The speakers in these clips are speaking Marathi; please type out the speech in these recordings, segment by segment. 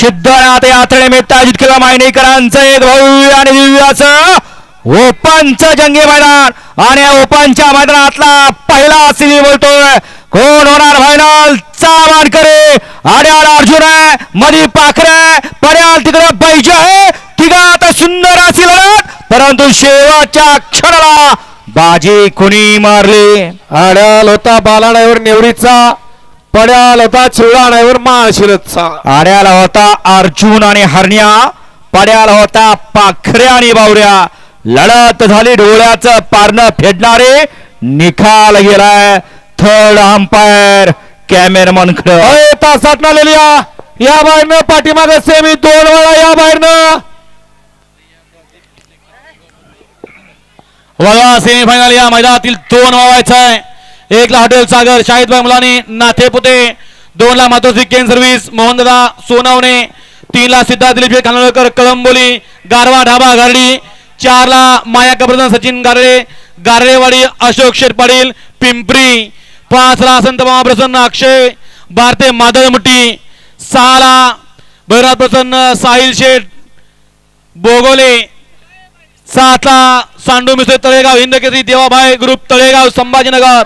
सिद्धनाथ यात्रेनिमित्त आयोजित केलं मायनेकरांचं एक भव्य आणि दिव्याचं ओपनचं जंगी मैदान. आणि या ओपनच्या मैदानातला पहिला सिमी बोलतोय. कोण होणार फायनल चा मानकरी आड्याला अर्जुन आहे. मधी पाखरे. पर्याल तिकडे पाहिजे आहे. तिघा आता सुंदर अशी लढत. परंतु शेवटच्या क्षणाला बाजी कुणी मारली? आड्याल होता बालाडावर नेवरीचा. पड्याल होता चिवडाडावर माळशिरतचा आड्याला होता अर्जुन आणि हरण्या पड्याला होता पाखरे आणि बावऱ्या. लढत झाली डोळ्याचं पारणं फेडणारे निकाल गेलाय थर्ड अंपायर कॅमेरमन अय तासात ना लिहिल्या या बाहेरनं पाठीमागे सेमी दोन वेळा या बाहेरनं. वळवा सेमीफायनल या मैदानातील दोन व्हायचा आहे. एकला हॉटेल सागर शाहिदभाई मुलानी नाथेपुते दोनला मातोश्री केन सर्व्हिस मोहनदादा सोनावणे. तीनला सिद्धार्थ दिलीप खानोळकर कळंबोली गारवा ढाबा गारडी. चारला माया कबरदन सचिन गारडे. गारडेवाडी अशोक शेठ पाटील पिंपरी पाचला संत मामा प्रसन्न अक्षय भारते मादळमुठी सहा ला भैरनाथ प्रसन्न साहिल शेठ. बोगोले. सातला सांडू मिसळे तळेगाव हिंदकेसरी देवाभाई ग्रुप तळेगाव संभाजीनगर.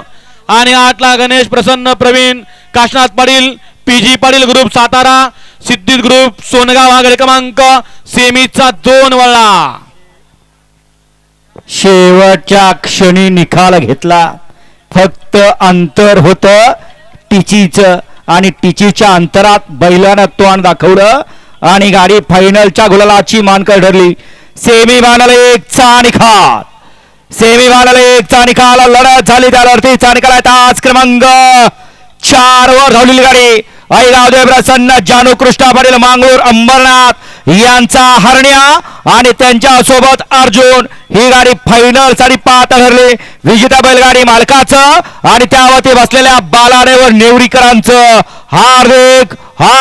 आणि आठला Ganesh Prasanna Pravin Kashnath Patil PG Patil group Satara Siddhit group Songaon हा गड क्रमांक सेमीचा दोन वळला. शेवटच्या क्षणी निकाल घेतला. फक्त अंतर होत टिचीच आणि टिचीच्या अंतरात बैलानं तोंड दाखवलं आणि गाडी फायनलच्या गुलालाची मानकर ठरली. सेमी फायनल एकचा निकाल. सेमी फायनल एकचा निकाल लढत झाली. त्यावरती चाणिकाला निकाल आहे तास क्रमांक चार वर धावलेली गाडी. ऐरावदेव प्रसन्न जानू कृष्णा पाटील मांगूर अंबरनाथ यांचा हरण्या आणि त्यांच्यासोबत अर्जुन ही गाडी फायनलसाठी पाहता ठरली विजेता बैलगाडी मालकाचं आणि त्यावरती बसलेल्या बालाडेवर नेवरीकरांचं हार्दिक